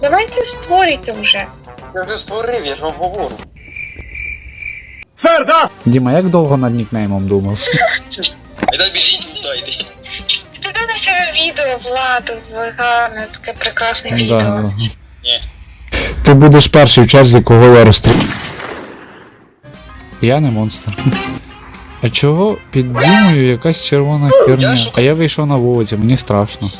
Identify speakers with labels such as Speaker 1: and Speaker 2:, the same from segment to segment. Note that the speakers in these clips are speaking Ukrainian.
Speaker 1: Давайте створюйте вже.
Speaker 2: Я вже створив, я ж вам говорю.
Speaker 3: Діма, як довго над нікнеймом думав?
Speaker 2: Айда біжіть, дайте.
Speaker 1: Туди на себе відео, Владу, гарне, таке прекрасне відео.
Speaker 2: Ні.
Speaker 3: Ти будеш перший в черзі, кого я розстрілю. Я не монстр. А чого під Дімою якась червона херня? А я вийшов на вулицю, мені страшно.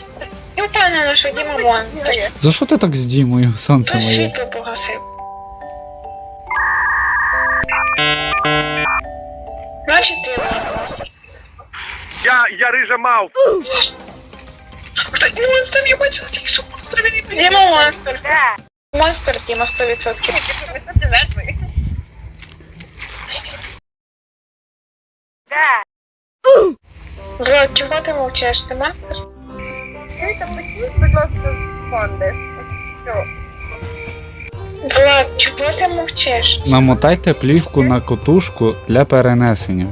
Speaker 1: Що Діма монстр.
Speaker 3: За що ти так з Дімою, сонце моє?
Speaker 1: світло погасив. Значить, ти.
Speaker 4: Я, я рижа мав.
Speaker 1: Хто не монстр, я бачила тільки що монстр не Діма монстр. Монстр, Діма 100%. Влад, чого ти мовчиш? Ти монстр? Влад, чого ти мовчиш?
Speaker 3: Намотайте плівку на котушку для перенесення.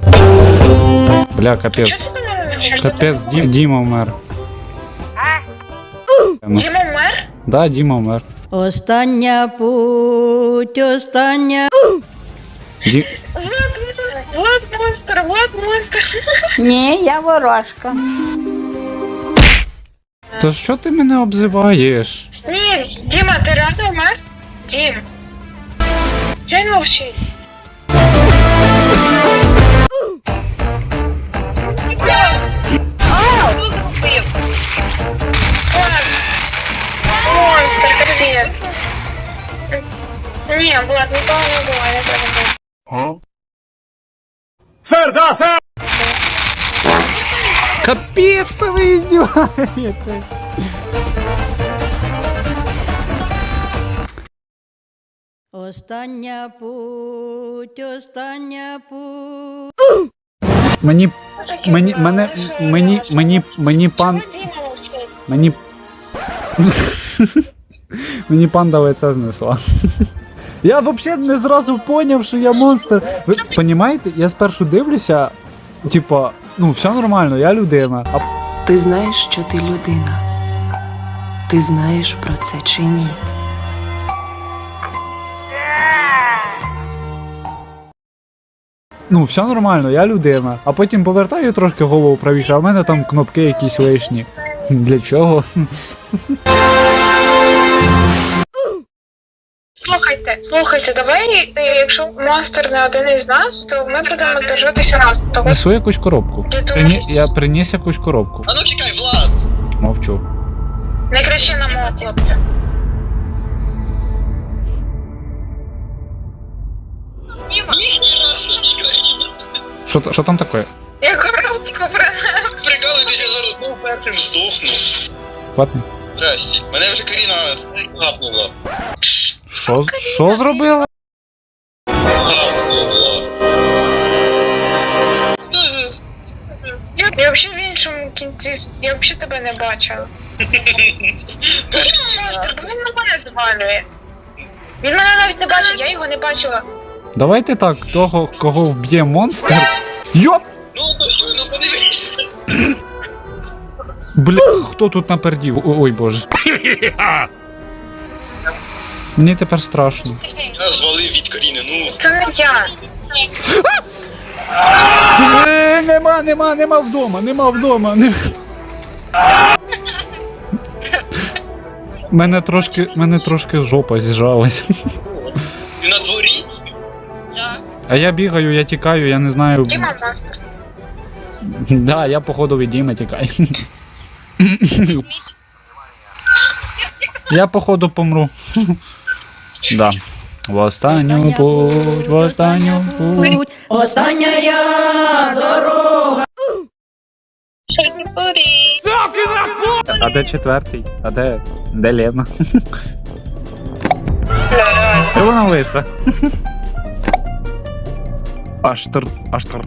Speaker 3: Бля,
Speaker 1: Чого
Speaker 3: капець.
Speaker 1: ти до мене не мовчиш?
Speaker 3: Капець, Дім, Діма вмер.
Speaker 1: Діма мер?
Speaker 3: Да, Діма вмер.
Speaker 5: Остання путь, остання.
Speaker 3: Ді...
Speaker 1: Влад, Влад монстр, Влад монстр.
Speaker 5: Ні, я ворожка.
Speaker 3: То що ти мене обзиваєш?
Speaker 1: Ні, Діма, ти реально мер? Дім. Чого він мовчить? Ні, Влад, нікого не було, не треба було.
Speaker 3: Капець, та ви здіваєте.
Speaker 5: Остання путь, остання путь.
Speaker 3: Мені, мені, мене, мені, мені, мені пан, мені... Мені панда лице знесла. Я взагалі не зразу поняв, що я монстр. Ви розумієте, я спершу дивлюся, типа, ну все нормально, я людина. А
Speaker 6: Ти знаєш, що ти людина. Ти знаєш про це чи ні?
Speaker 3: ну все нормально, я людина. А потім повертаю трошки голову правіше, а в мене там кнопки якісь лишні. Для чого?
Speaker 1: Слухайте, давай, е, якщо монстр не один із нас, то ми будемо держатися нас. Того
Speaker 3: Несу якусь коробку. Прині... Я приніс якусь коробку.
Speaker 2: А ну чекай, Влад!
Speaker 3: Мовчу.
Speaker 1: не кричи на мого хлопця.
Speaker 3: Що, та- що там таке?
Speaker 1: Я коробку принесла.
Speaker 2: Прикалуйтеся зараз, ну першим здохну.
Speaker 3: Хватне.
Speaker 2: Здрасті. Мене вже Каріна гапнула.
Speaker 3: Що, що зробила?
Speaker 2: Гапнула.
Speaker 1: Я, я взагалі в іншому кінці, я взагалі тебе не бачила. Монстр? Бо він на мене звалює. Він мене навіть не бачив, я його не бачила.
Speaker 3: Давайте так, того, кого вб'є монстр. Йоп!
Speaker 2: Ну,
Speaker 3: Бля, хто тут напердів? О- Ой боже. Мені тепер страшно.
Speaker 2: Я звалив від Каріни, ну.
Speaker 1: Це не я.
Speaker 3: Е, нема, нема, нема вдома, нема вдома. Не... Мене трошки, мене трошки жопа зжалась.
Speaker 2: Ти на дворі?
Speaker 3: А я бігаю, я тікаю, я не знаю.
Speaker 1: Діма монстр.
Speaker 3: Да, я походу від Діми тікаю. Я походу помру. Да. В останню путь, в останню путь.
Speaker 5: Остання я дорога.
Speaker 3: А де четвертий? А де? Де Лена? Де вона лиса? Аштар. Аштар.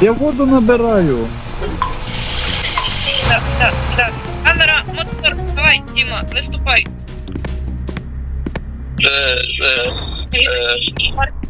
Speaker 3: Я воду набираю.
Speaker 1: Так, так, так. Камера, мотор, давай, Діма, выступай.
Speaker 2: Е, е. е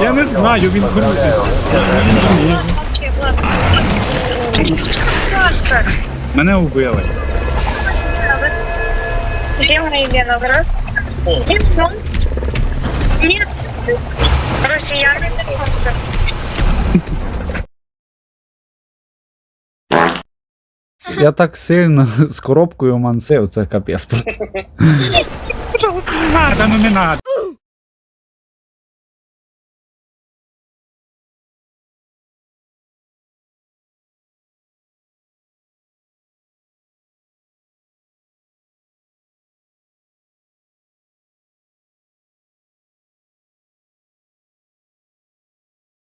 Speaker 1: Я
Speaker 3: не знаю, він крутить. Мене убили.
Speaker 1: Где мои виноград? Нет, он. Нет. Россияне просто.
Speaker 3: Я так сильно з коробкою мансив, це капець. Пожалуйста, не надо, ну не надо.